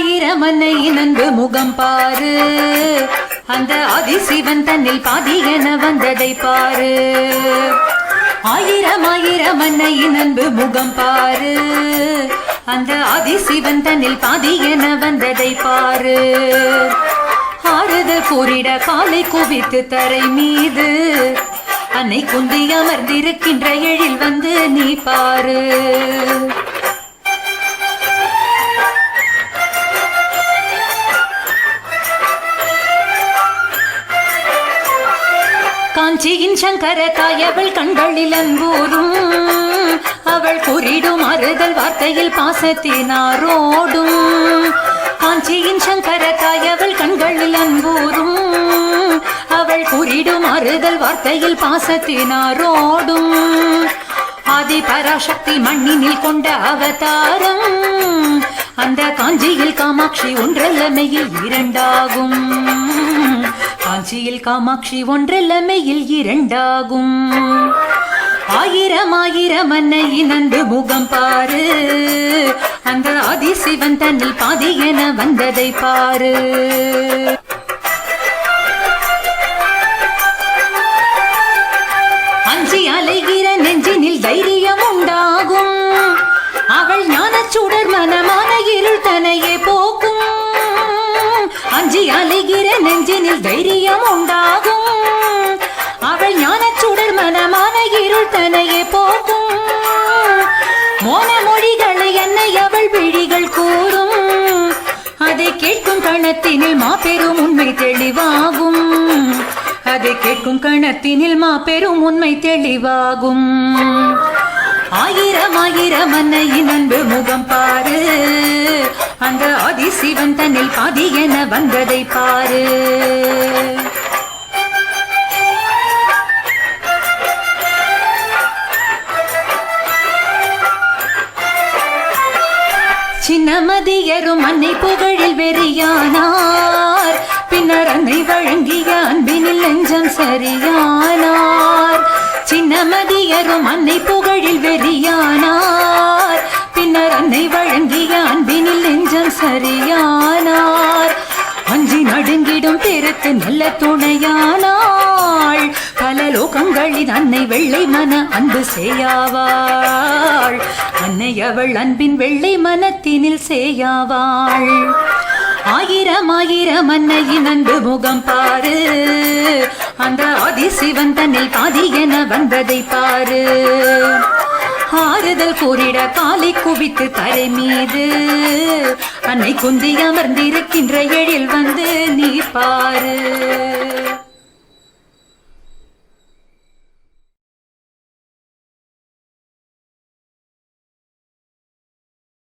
ஆயிரம் நன்பு முகம் பாரு. அந்த ஆதிசிவன் தன்னில் பாதி என வந்ததை பாரு. ஆயிரம் ஆயிரம் அன்னை நன்பு முகம் பாரு. அந்த ஆதிசிவன் தன்னில் பாதி என வந்ததை பாரு. ஆறுதல் கூறிட காலை குவித்து தரை மீது. அன்னை குந்தி அமர்ந்திருக்கின்ற எழில் வந்து நீ பாரு. காஞ்சியின் சங்கர தாயவள் கண்களில் அன்பூரும் அவள் குறிடும் அறுதல் வார்த்தையில் பாசத்தினாரோடும். காஞ்சியின் சங்கர தாயவள் கண்களில் அன்பூரும் அவள் குறிடும் அறுதல் வார்த்தையில் பாசத்தினாரோடும். ஆதி பராசக்தி மண்ணினில் கொண்ட அவதாரம். அந்த காஞ்சியில் காமாட்சி ஒன்றல்லமையில் இரண்டாகும். காஞ்சியில் காமாட்சி ஒன்றல்லமையில் இரண்டாகும். ஆயிரம் ஆயிரம் அன்னையின் அன்பு முகம் பாரு. அந்த ஆதி சிவன் தன்னில் பாதி என வந்ததை பாரு. அஞ்சி அலைகிற நெஞ்சினில் தைரியம் உண்டாகும். அவள் ஞானச்சுடர் மனமான இருள் தனையே அஞ்சி நெஞ்சினில் தைரியம் உண்டாகும். அவள் ஞானச்சுடர் மனமான இருள் தனையே போக்கும். மோன மொழிகளை என்னை அவள் விழிகள் கூறும். அதை கேட்கும் கணத்தினில் மாபெரும் உண்மை தெளிவாகும். அதை கேட்கும் கணத்தினில் மாபெரும் உண்மை தெளிவாகும். ஆயிரம் ஆயிரம் அன்னையின் அன்பு முகம் பாரு. அந்த ஆதிசிவன் தன்னில் பாதி என வந்ததை பாரு. சின்னமதியரும் அன்னை புகழில் வெறியானார். பின்னர் அன்னை வழங்கிய அன்பினில் நெஞ்சம் சரியானார். சின்னமதியரும் அன்னை புகழில் வெறியானார். பெருத்து நல்ல துணையானாள். பல லோகங்களின் அன்னை வெள்ளை மன அன்பு செய்யாவாள் அன்னை அவள் அன்பின் வெள்ளை மனத்தினில் செய்யாவாள் ஆயிரம் ஆயிரம் அன்னையின் அன்பு முகம் பாரு. அந்த ஆதிசிவன் தன்னில் பாதி என வந்ததை பாரு. ஆறுதல் கூறிட காலை குவித்து தரை மீது. அன்னை குந்தி அமர்ந்திருக்கின்ற எழில் வந்து நீ பாரு